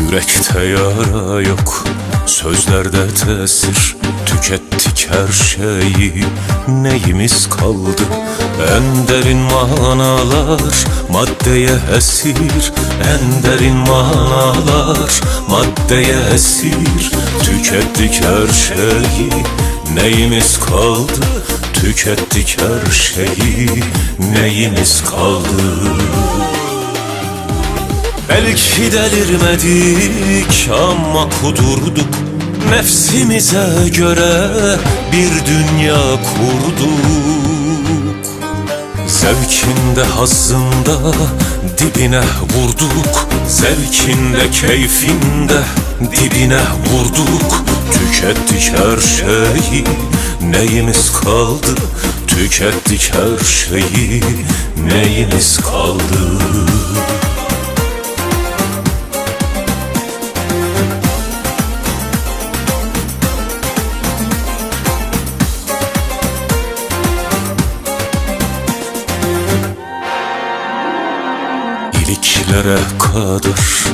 Yürekte yara yok Sözlerde tesir. Tükettik her şeyi Neyimiz kaldı? En derin manalar Maddeye esir. En derin manalar Maddeye esir. Tükettik her şeyi Neyimiz kaldı? Tükettik her şeyi Neyimiz kaldı Belki delirmedik ama kudurduk. Nefsimize göre bir dünya kurduk. Zevkinde hazzında dibine vurduk. Zevkinde keyfinde dibine vurduk. Tükettik her şeyi neyimiz kaldı? Tükettik her şeyi neyimiz kaldı İliklere kadar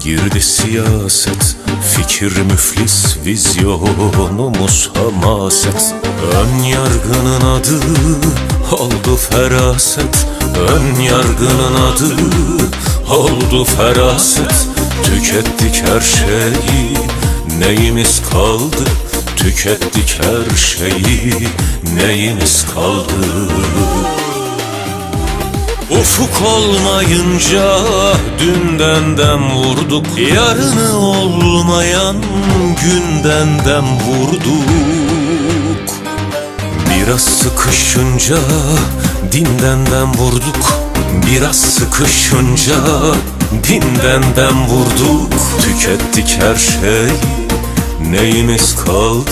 girdi siyaset Fikir müflis, vizyonumuz hamaset. Ön yargının adı oldu feraset Ön yargının adı oldu feraset. Tükettik her şeyi neyimiz kaldı? Tükettik her şeyi neyimiz kaldı Ufuk olmayınca dünden dem vurduk. Yarını olmayan günden dem vurduk. Biraz sıkışınca dinden dem vurduk. Biraz sıkışınca dinden dem vurduk. Tükettik her şeyi neyimiz kaldı?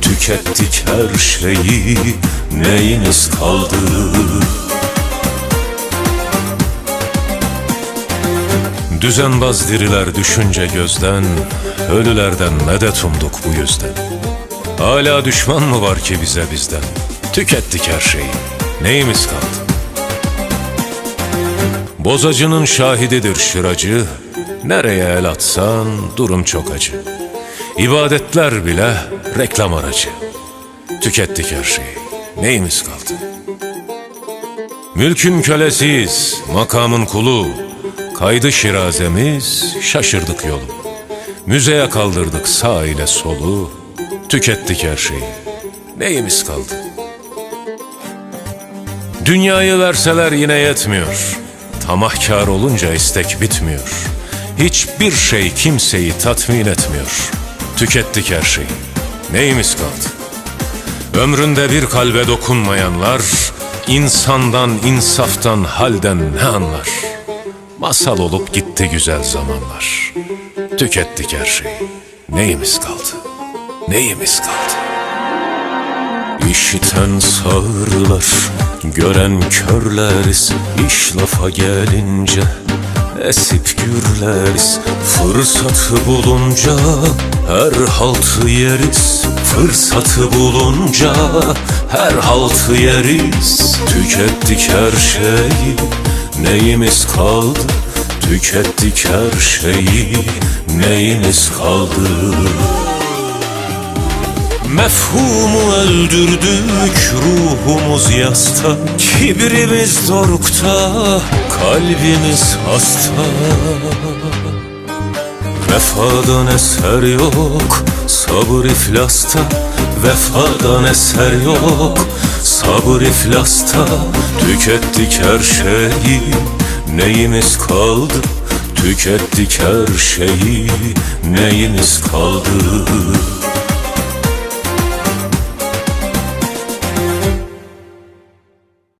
Tükettik her şeyi neyimiz kaldı Düzenbaz diriler düşünce gözden Ölülerden medet umduk bu yüzden. Hala düşman mı var ki bize bizden? Tükettik her şeyi. Neyimiz kaldı? Bozacının şahididir şıracı. Nereye el atsan durum çok acı. İbadetler bile reklam aracı. Tükettik her şeyi. Neyimiz kaldı? Mülkün kölesiyiz, makamın kulu Kaydı şirazemiz, şaşırdık yolu. Müzeye kaldırdık sağ ile solu. Tükettik her şeyi. Neyimiz kaldı? Dünyayı verseler yine yetmiyor. Tamahkar olunca istek bitmiyor. Hiçbir şey kimseyi tatmin etmiyor. Tükettik her şeyi. Neyimiz kaldı? Ömründe bir kalbe dokunmayanlar insandan, insaftan, halden ne anlar? Masal olup gitti güzel zamanlar. Tükettik her şeyi. Neyimiz kaldı? Neyimiz kaldı? İşiten sağırlar, gören körleriz İş lafa gelince esip gürleriz Fırsatı bulunca her haltı yeriz Fırsatı bulunca her haltı yeriz Tükettik her şeyi neyimiz kaldı? Tükettik her şeyi. Neyimiz kaldı? Mefhumu öldürdük ruhumuz yasta. Kibrimiz dorukta kalbimiz hasta. Vefadan eser yok sabır iflasta. Vefadan eser yok sabır iflasta Tükettik her şeyi. Neyimiz kaldı? Tükettik her şeyi. Neyimiz kaldı